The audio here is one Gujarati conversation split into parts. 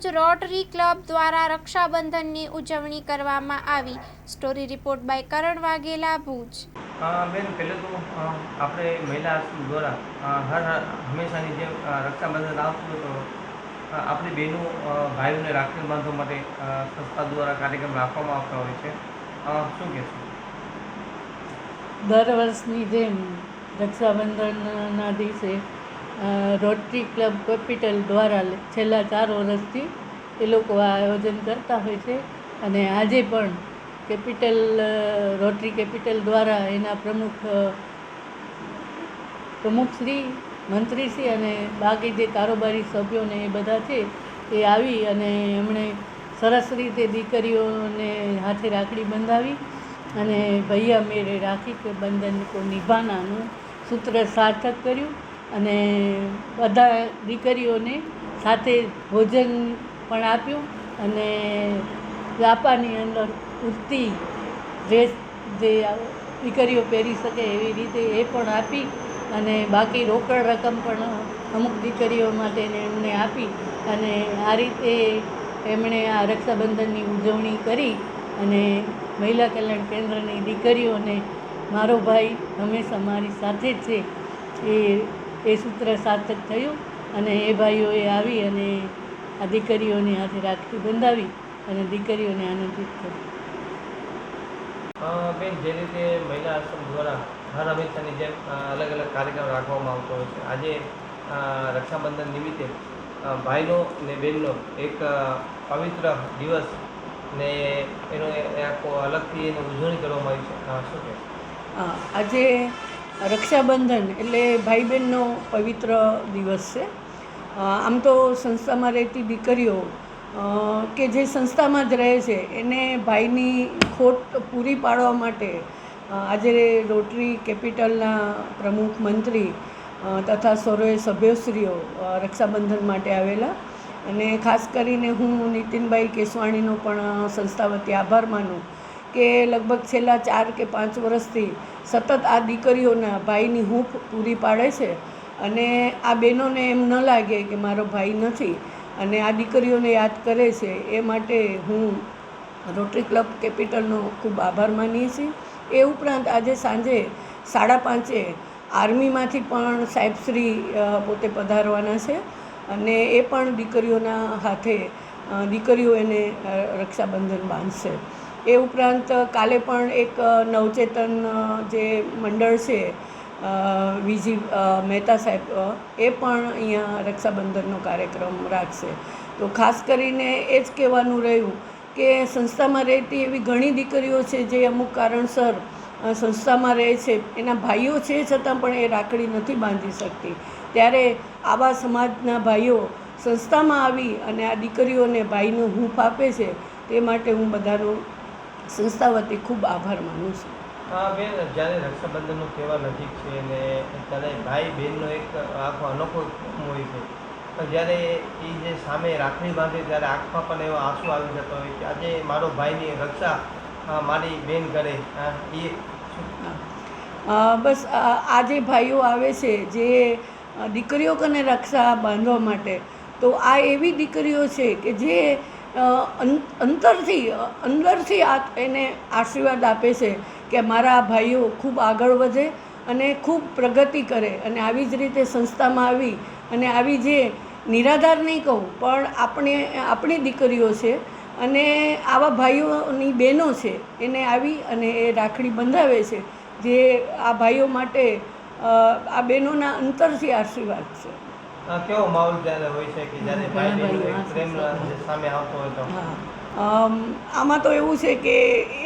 ભુજ રોટરી ક્લબ દ્વારા રક્ષાબંધનની ઉજવણી કરવામાં આવી. Story report by Karan Vaghela Bhuj. બેન પહેલે તો આપણે મહિલા આશ્રમ દ્વારા હર હંમેશાની જેમ રક્ષાબંધન આવતું તો આપણી બહેનો ભાઈઓને રાખડી બાંધવા માટે સંસ્થા દ્વારા કાર્યક્રમ રાખવામાં આવતા હોય છે. શું કહેશો? દર વર્ષની જેમ રક્ષાબંધનના દિવસે રોટરી ક્લબ કેપિટલ દ્વારા છેલ્લા ચાર વર્ષથી એ લોકો આ આયોજન કરતા હોય છે. અને આજે પણ કેપિટલ રોટરી કેપિટલ દ્વારા એના પ્રમુખ પ્રમુખશ્રી મંત્રીશ્રી અને બાકી જે કારોબારી સભ્યોને એ બધા છે એ આવી અને એમણે સરસ રીતે દીકરીઓને હાથે રાખડી બંધાવી અને ભૈયા મેરે રાખી કે બંધન નિભાનાનું સૂત્ર સાર્થક કર્યું. અને બધા દીકરીઓને સાથે ભોજન પણ આપ્યું અને વ્યાપારની અંદર ઉડતી ડ્રેસ જે દીકરીઓ પહેરી શકે એવી રીતે એ પણ આપી અને બાકી રોકડ રકમ પણ અમુક દીકરીઓ માટે એમને આપી અને આ રીતે એમણે આ રક્ષાબંધનની ઉજવણી કરી અને મહિલા કલ્યાણ કેન્દ્રની દીકરીઓને મારો ભાઈ હંમેશા મારી સાથે છે એ એ સૂત્ર સાર્થક થયું અને એ ભાઈઓએ આવી અને આ દીકરીઓની હાથે રાખડી બંધાવી અને દીકરીઓને આનંદિત કરી બેન જે રીતે મહિલા આશ્રમ દ્વારા હર હંમેશાની જેમ અલગ અલગ કાર્યક્રમ રાખવામાં આવતો હોય છે. આજે રક્ષાબંધન નિમિત્તે ભાઈનો ને બહેનનો એક પવિત્ર દિવસ ને એનો આખો અલગથી એની ઉજવણી કરવામાં આવી છે. શું કહેશો? આજે રક્ષાબંધન એટલે ભાઈ બહેનનો પવિત્ર દિવસ છે. આમ તો સંસ્થામાં રહેતી દીકરીઓ કે જે સંસ્થામાં જ રહે છે, એને ભાઈની ખોટ પૂરી પાડવા માટે આજે રોટરી કેપિટલના પ્રમુખ મંત્રી તથા સર્વે સભ્યશ્રીઓ રક્ષાબંધન માટે આવેલા. અને ખાસ કરીને હું નીતિનભાઈ કેસવાણીનો પણ સંસ્થા વતી આભાર માનું. કે લગભગ છેલ્લા ચાર કે પાંચ વર્ષથી સતત આ દીકરીઓના ભાઈની હૂંફ પૂરી પાડે છે અને આ બહેનોને એમ ન લાગે કે મારો ભાઈ નથી અને આ દીકરીઓને યાદ કરે છે એ માટે હું રોટરી ક્લબ કેપિટલનો ખૂબ આભાર માનીએ છીએ. એ ઉપરાંત આજે સાંજે સાડા પાંચે આર્મીમાંથી પણ સાહેબશ્રી પોતે પધારવાના છે અને એ પણ દીકરીઓના હાથે દીકરીઓ એને રક્ષાબંધન બાંધશે. એ ઉપરાંત કાલે પણ એક નવચેતન જે મંડળ છે વીજી મહેતા સાહેબ એ પણ અહીંયા રક્ષાબંધનનો કાર્યક્રમ રાખશે. તો ખાસ કરીને એ જ કહેવાનું રહ્યું કે સંસ્થામાં રહેતી એવી ઘણી દીકરીઓ છે જે અમુક કારણસર સંસ્થામાં રહે છે. એના ભાઈઓ છે છતાં પણ એ રાખડી નથી બાંધી શકતી. ત્યારે આવા સમાજના ભાઈઓ સંસ્થામાં આવી અને આ દીકરીઓને ભાઈનો હૂંફ આપે છે તે માટે હું બધાનો સંસ્થા વતી ખૂબ આભાર માનું છું. હા બેન જ્યારે રક્ષાબંધનનો તહેવાર નજીક છે અને ત્યારે ભાઈ બહેનનો એક આખો અનોખો હોય છે. તો જ્યારે એ જે સામે રાખડી બાંધે ત્યારે આંખમાં પણ એવો આંસુ આવી જતો હોય કે આજે મારો ભાઈની રક્ષા મારી બેન કરે એ બસ આ આ જે ભાઈઓ આવે છે જે દીકરીઓ કને રક્ષા બાંધવા માટે તો આ એવી દીકરીઓ છે કે જે અંતરથી અંદરથી આ એને આશીર્વાદ આપે છે કે મારા ભાઈઓ ખૂબ આગળ વધે અને ખૂબ પ્રગતિ કરે અને આવી જ રીતે સંસ્થામાં આવી અને આવી જે નિરાધાર નહીં કહું, પણ આપણે, આપણી દીકરીઓ છે અને આવા ભાઈઓની બહેનો છે એને આવી અને એ રાખડી બંધાવે છે જે આ ભાઈઓ માટે આ બહેનોના અંતરથી આશીર્વાદ છે. કેવો માહોલ જ્યારે હોય છે કે જ્યારે ભાઈ પ્રેમ સામે આવતો હોય તો? આમાં તો એવું છે કે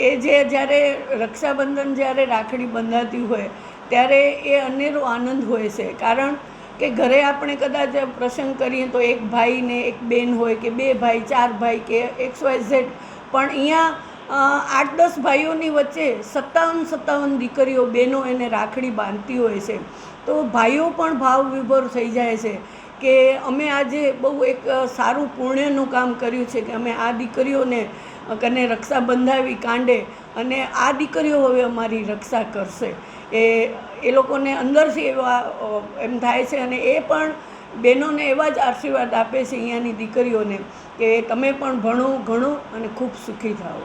એ જે જ્યારે રક્ષાબંધન જ્યારે રાખડી બંધાતી હોય ત્યારે એ અનેરો આનંદ હોય છે. કારણ કે ઘરે આપણે કદાચ પ્રસંગ કરીએ તો એક ભાઈને એક બેન હોય કે બે ભાઈ ચાર ભાઈ કે એક્સ વાય ઝેડ. પણ અહીંયા આઠ દસ ભાઈઓની વચ્ચે સત્તાવન સત્તાવન દીકરીઓ, બહેનો એને રાખડી બાંધતી હોય છે. તો ભાઈઓ પણ ભાવ વિભોર થઈ જાય છે કે અમે આજે બહુ એક સારું પુણ્યનું કામ કર્યું છે કે અમે આ દીકરીઓને કને રક્ષા બંધાવી કાંડે અને આ દીકરીઓ હવે અમારી રક્ષા કરશે. એ એ લોકોને અંદરથી એવા એમ થાય છે અને એ પણ બહેનોને એવા જ આશીર્વાદ આપે છે અહીંયાની દીકરીઓને કે તમે પણ ભણો ઘણો અને ખૂબ સુખી થાઓ.